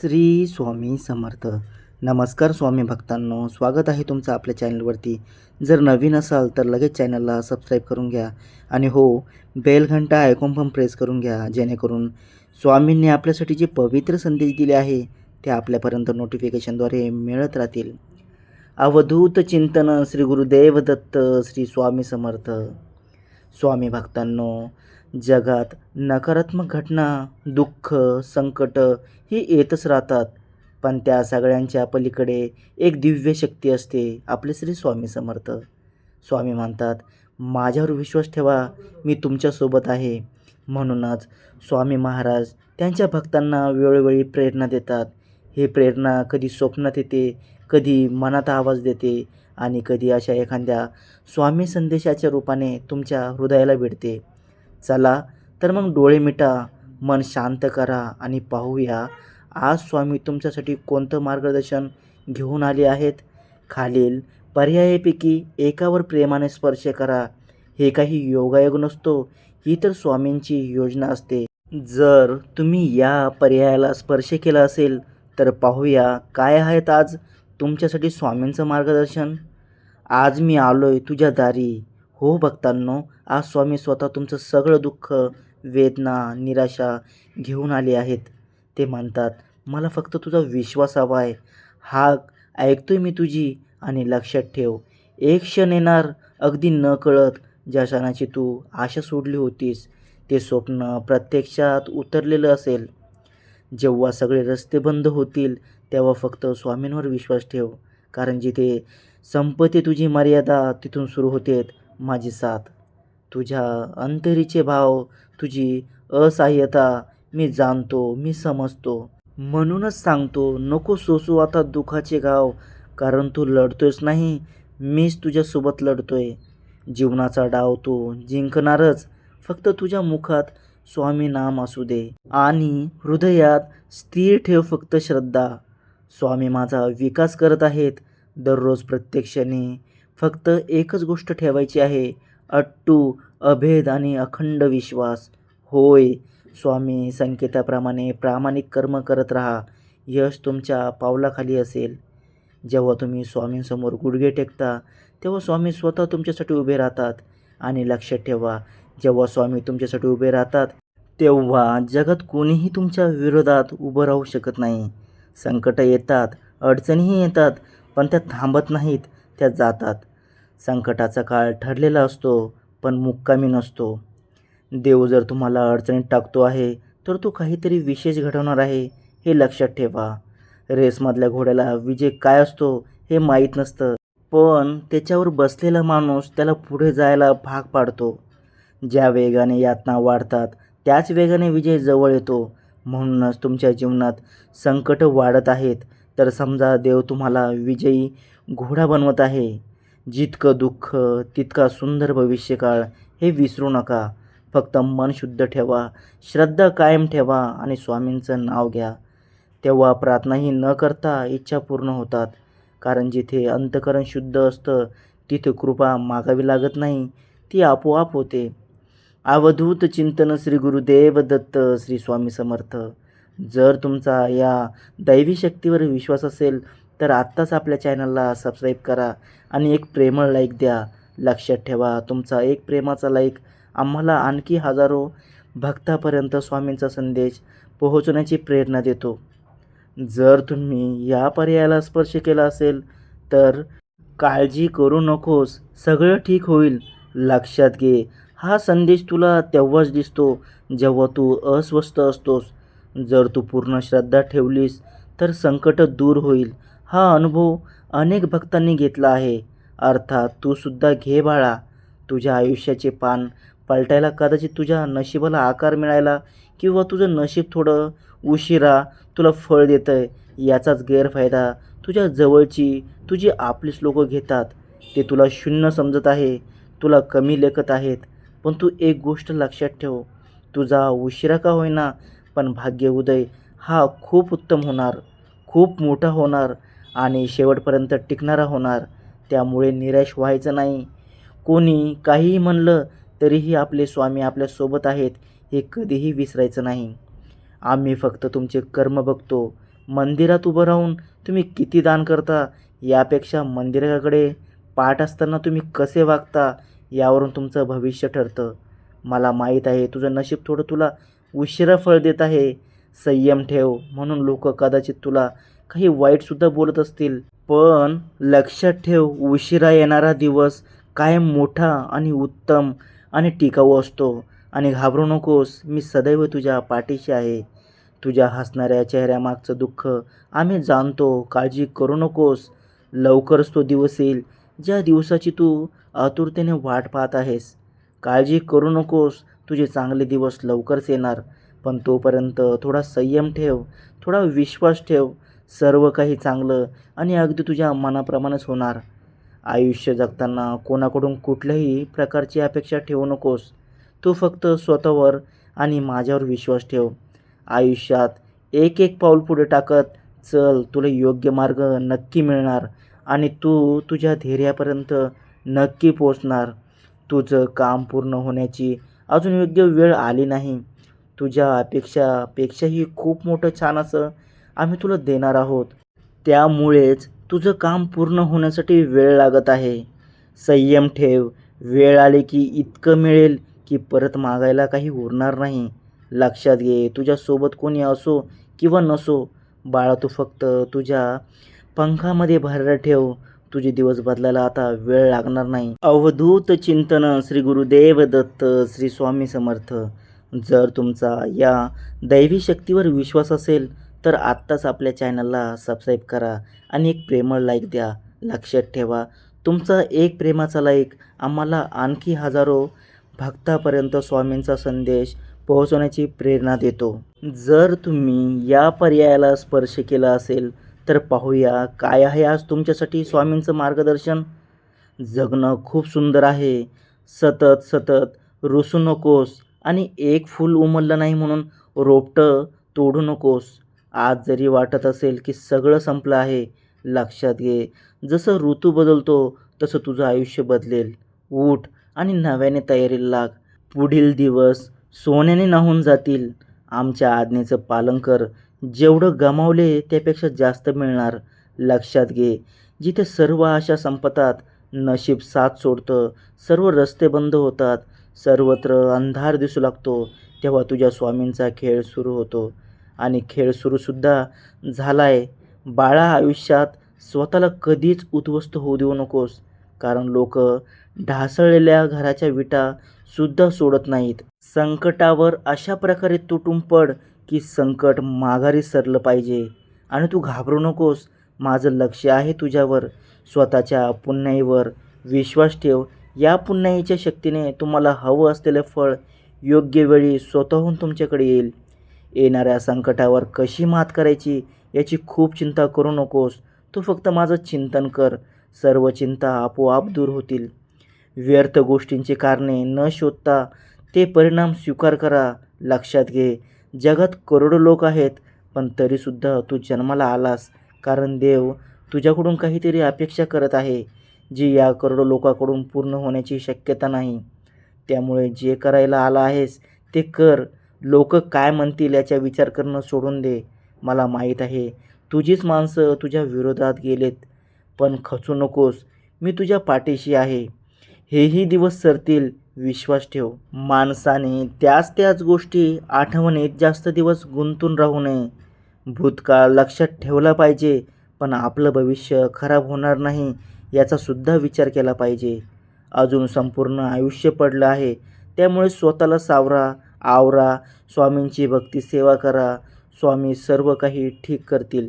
श्री स्वामी समर्थ. नमस्कार स्वामी भक्तांनो स्वागत आहे तुमचं आपल्या चॅनलवरती. जर नवीन असाल तर लगेच चॅनलला सबस्क्राईब करून घ्या आणि हो बेल घंटा ऐकून पण प्रेस करून घ्या जेणेकरून स्वामींनी आपल्यासाठी जे पवित्र संदेश दिले आहे ते आपल्यापर्यंत नोटिफिकेशनद्वारे मिळत राहतील. अवधूत चिंतन श्री गुरुदेव दत्त श्री स्वामी समर्थ. स्वामी भक्तांनो जगात नकारात्मक घटना दुःख संकट ही येतच राहतात. पण त्या सगळ्यांच्या पलीकडे एक दिव्य शक्ती असते आपले श्री स्वामी समर्थ. स्वामी मानतात माझ्यावर विश्वास ठेवा मी तुमच्यासोबत आहे. म्हणूनच स्वामी महाराज त्यांच्या भक्तांना वेळोवेळी प्रेरणा देतात. हे प्रेरणा कधी स्वप्नात येते कधी मनात आवाज देते आणि कधी अशा एखाद्या स्वामी संदेशाच्या रूपाने तुमच्या हृदयाला भेटते चला तर मग डोळे मिटा मन शांत करा आणि पाहूया आज स्वामी तुमच्यासाठी कोणतं मार्गदर्शन घेऊन आले आहेत? खालील पर्यायापैकी एकावर प्रेमाने स्पर्श करा. हे काही योगायोग नसतो ही तर स्वामींची योजना असते. जर तुम्ही या पर्यायाला स्पर्श केला असेल तर पाहूया काय आहेत आज तुमच्यासाठी स्वामींचं मार्गदर्शन. आज मी आलोय तुझ्या दारी. हो भक्तांनो आज स्वामी स्वतः तुमचं सगळं दुःख वेदना निराशा घेऊन आले आहेत. ते म्हणतात मला फक्त तुझा विश्वास हवा आहे. हा ऐकतोय मी तुझी आणि लक्षात ठेव. एक क्षण येणार अगदी न कळत ज्या क्षणाची तू आशा सोडली होतीस ते स्वप्न प्रत्यक्षात उतरलेलं असेल. जेव्हा सगळे रस्ते बंद होतील तेव्हा फक्त स्वामींवर विश्वास ठेव. कारण जिथे संपते तुझी मर्यादा तिथून सुरू होते माझी साथ. तुझ्या अंतरीचे भाव तुझी असहाय्यता मी जाणतो मी समजतो. म्हणूनच सांगतो नको सोसू आता दुखाचे गाव कारण तू लढतोयस नाही मीच तुझ्यासोबत लढतोय. जीवनाचा डाव तू जिंकणारच फक्त तुझ्या मुखात स्वामी नाम असू दे. आणि हृदयात स्थिर ठेव फक्त श्रद्धा. स्वामी माझा विकास करत आहेत दररोज प्रत्यक्षाने फक्त एकच गोष्ट ठेवायची आहे अट्टू अभेद आणि अखंड विश्वास. होय स्वामी संकेताप्रमाणे प्रामाणिक कर्म करत राहा. यश तुमच्या पावलाखाली असेल. जेव्हा तुम्ही स्वामींसमोर गुडघे टेकता तेव्हा स्वामी स्वतः तुमच्यासाठी उभे राहतात. आणि लक्षात ठेवा जेव्हा स्वामी तुमच्यासाठी उभे राहतात तेव्हा जगात कोणीही तुमच्या विरोधात उभं राहू शकत नाही. संकटं येतात अडचणीही येतात पण त्या थांबत नाहीत. त्या जातात. संकटाचा काळ ठरलेला असतो पण मुक्कामी नसतो. देव जर तुम्हाला अडचणीत टाकतो आहे तर तो काहीतरी विशेष घडवणार आहे हे लक्षात ठेवा. रेसमधल्या घोड्याला विजय काय असतो हे माहीत नसतं. पण त्याच्यावर बसलेला माणूस त्याला पुढे जायला भाग पाडतो. ज्या वेगाने यातना वाढतात त्याच वेगाने विजय जवळ येतो. म्हणूनच तुमच्या जीवनात संकट वाढत आहेत. तर समजा देव तुम्हाला विजयी घोडा बनवत आहे. जितकं दुःख तितका सुंदर भविष्यकाळ हे विसरू नका. फक्त मन शुद्ध ठेवा श्रद्धा कायम ठेवा आणि स्वामींचं नाव घ्या. तेव्हा प्रार्थनाही न करता इच्छा पूर्ण होतात. कारण जिथे अंतकरण शुद्ध असतं तिथे कृपा मागावी लागत नाही ती आपोआप होते. अवधूत चिंतन श्री गुरुदेव दत्त श्री स्वामी समर्थ. जर तुमचा या दैवी शक्तीवर विश्वास असेल तर आत्ताच आपल्या चॅनलला सबस्क्राईब करा आणि एक प्रेमळ लाईक द्या. लक्षात ठेवा तुमचा एक प्रेमाचा लाईक आम्हाला आणखी हजारो भक्तापर्यंत स्वामींचा संदेश पोहोचवण्याची प्रेरणा देतो. जर तुम्ही या पर्यायाला स्पर्श केला असेल तर काळजी करू नकोस. सगळं ठीक होईल. लक्षात घे हा संदेश तुला तेव्हाच दिसतो जेव्हा तू अस्वस्थ असतोस. जर तू पूर्ण श्रद्धा ठेवलीस तर संकट दूर होईल. हा अनुभव अनेक भक्तांनी घेतला आहे. अर्थात तू सुद्धा घे बाळा. तुझ्या आयुष्याचे पान पलटायला कदाचित तुझ्या नशिबाला आकार मिळायला किंवा तुझं नशीब थोडं उशिरा तुला फळ देतं आहे याचाच गैरफायदा तुझ्या जवळची तुझी आपलीच लोकं घेतात. ते तुला शून्य समजत आहे तुला कमी लेखत आहेत. पण तू एक गोष्ट लक्षात ठेव तुझा उशिरा का होईना पण भाग्य उदय हा खूप उत्तम होणार खूप मोठा होणार. आणि शेवटपर्यंत टिकणारा होणार. त्यामुळे निराश व्हायचं नाही. कोणी काहीही म्हणलं तरीही आपले स्वामी आपल्यासोबत आहेत हे कधीही विसरायचं नाही. आम्ही फक्त तुमचे कर्म बघतो. मंदिरात उभं राहून तुम्ही किती दान करता यापेक्षा मंदिराकडे पाठ असताना तुम्ही कसे वागता यावरून तुमचं भविष्य ठरतं. मला माहीत आहे तुझं नशीब थोडं तुला उशिरा फळ देत आहे. संयम ठेव म्हणून लोक कदाचित तुला काही वाईटसुद्धा बोलत असतील. पण लक्षात ठेव उशिरा येणारा दिवस कायम मोठा आणि उत्तम आणि टिकाऊ असतो. आणि घाबरू नकोस मी सदैव तुझ्या पाठीशी आहे. तुझ्या हसणाऱ्या चेहऱ्यामागचं दुःख आम्ही जाणतो काळजी करू नकोस. लवकरच तो दिवस येईल ज्या दिवसाची तू आतुरतेने वाट पाहत आहेस. काळजी करू नकोस तुझे चांगले दिवस लवकरच येणार. पण तोपर्यंत थोडा संयम ठेव थोडा विश्वास ठेव. सर्व काही चांगलं आणि अगदी तुझ्या मनाप्रमाणेच होणार. आयुष्य जगताना कोणाकडून कुठल्याही प्रकारची अपेक्षा ठेवू नकोस. तू फक्त स्वतःवर आणि माझ्यावर विश्वास ठेव. आयुष्यात एक एक पाऊल पुढे टाकत चल तुला योग्य मार्ग नक्की मिळणार आणि तू तुझ्या धैर्यापर्यंत नक्की पोचणार तुझं काम पूर्ण होण्याची अजून योग्य वेळ आली नाही. तुझ्या अपेक्षापेक्षाही खूप मोठं छान असं आम्ही तुला देणार आहोत. त्यामुळेच तुझं काम पूर्ण होण्यासाठी वेळ लागत आहे. संयम ठेव. वेळ आली की इतकं मिळेल की परत मागायला काही उरणार नाही. लक्षात घे तुझ्यासोबत कोणी असो किंवा नसो बाळा तू फक्त तुझ्या पंखामध्ये भर ठेव. तुझे दिवस बदलायला आता वेळ लागणार नाही. अवधूत चिंतन श्री गुरुदेव दत्त श्री स्वामी समर्थ. जर तुमचा या दैवी शक्तीवर विश्वास असेल तर आत्ताच आपल्या चॅनलला सबस्क्राईब करा आणि एक प्रेमळ लाईक द्या. लक्षात ठेवा तुमचा एक प्रेमाचा लाईक आम्हाला आणखी हजारो भक्तापर्यंत स्वामींचा संदेश पोहोचवण्याची प्रेरणा देतो. जर तुम्ही या पर्यायाला स्पर्श केला असेल तर पाहूया काय आहे आज तुमच्यासाठी स्वामींचं मार्गदर्शन. जगणं खूप सुंदर आहे. सतत सतत रुसू नकोस आणि एक फूल उमललं नाही म्हणून रोपटं तोडू नकोस. आज जरी वाटत असेल की सगळं संपलं आहे लक्षात घे. जसं ऋतू बदलतो तसं तुझं आयुष्य बदलेल. उठ आणि नव्याने तयारीला लाग. पुढील दिवस सोन्याने नाहून जातील. आमच्या आज्ञेचं पालन कर. जेवढं गमावले त्यापेक्षा जास्त मिळणार. लक्षात घे. जिथे सर्व आशा संपतात नशीब साथ सोडतं. सर्व रस्ते बंद होतात. सर्वत्र अंधार दिसू लागतो. तेव्हा तुझ्या स्वामींचा खेळ सुरू होतो. आणि खेळ सुरूसुद्धा झाला आहे बाळा आयुष्यात स्वतःला कधीच उद्ध्वस्त होऊ देऊ नकोस कारण लोक ढासळलेल्या घराच्या विटासुद्धा सोडत नाहीत. संकटावर अशा प्रकारे तुटून पड की संकट माघारी सरलं पाहिजे. आणि तू घाबरू नकोस माझं लक्ष आहे तुझ्यावर. स्वतःच्या पुण्याईवर विश्वास ठेव. या पुण्याईच्या शक्तीने तुम्हाला हवं असलेलं फळ योग्य वेळी स्वतःहून तुमच्याकडे येईल. येणाऱ्या संकटावर कशी मात करायची याची खूप चिंता करू नकोस. तू फक्त माझं चिंतन कर. सर्व चिंता आपोआप दूर होतील. व्यर्थ गोष्टींची कारणे न शोधता ते परिणाम स्वीकार करा. लक्षात घे जगात करोडो लोक आहेत पण तरीसुद्धा तू जन्माला आलास. कारण देव तुझ्याकडून काहीतरी अपेक्षा करत आहे जी या करोडो लोकांकडून पूर्ण होण्याची शक्यता नाही. त्यामुळे जे करायला आला आहेस ते कर. लोक काय म्हणतील याचा विचार करणं सोडून दे. मला माहीत आहे तुझीच माणसं तुझ्या विरोधात गेलेत. पण खचू नकोस मी तुझ्या पाठीशी आहे. हेही दिवस सरतील विश्वास ठेव. माणसाने त्याच त्याच गोष्टी आठवणीत जास्त दिवस गुंतून राहू नये. भूतकाळ लक्षात ठेवला पाहिजे पण आपलं भविष्य खराब होणार नाही याचासुद्धा विचार केला पाहिजे. अजून संपूर्ण आयुष्य पडलं आहे त्यामुळे स्वतःला सावरा आवरा स्वामींची भक्ती सेवा करा स्वामी सर्व काही ठीक करतील.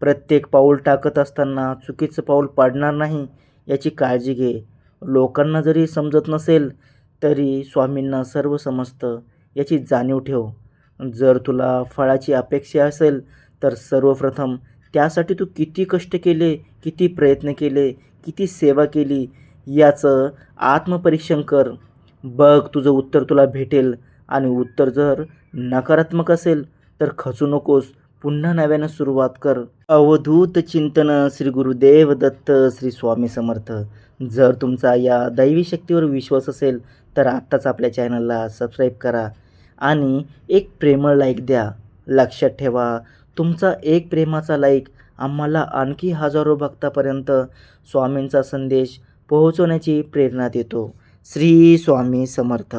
प्रत्येक पाऊल टाकत असताना चुकीचं पाऊल पाडणार नाही याची काळजी घे. लोकांना जरी समजत नसेल तरी स्वामींना सर्व समजतं याची जाणीव ठेव. जर तुला फळाची अपेक्षा असेल तर सर्वप्रथम त्यासाठी तू किती कष्ट केले किती प्रयत्न केले किती सेवा केली याचं आत्मपरीक्षण कर. बघ तुझं उत्तर तुला भेटेल. आणि उत्तर जर नकारात्मक असेल तर खचू नकोस. पुन्हा नव्यानं सुरुवात कर. अवधूत चिंतन श्री गुरुदेव दत्त श्री स्वामी समर्थ. जर तुमचा या दैवी शक्तीवर विश्वास असेल तर आत्ताच आपल्या चॅनलला सबस्क्राईब करा. आणि एक प्रेमळ लाईक द्या. लक्षात ठेवा तुमचा एक प्रेमाचा लाईक आम्हाला आणखी हजारो भक्तापर्यंत स्वामींचा संदेश पोहोचवण्याची प्रेरणा देतो. श्री स्वामी समर्थ.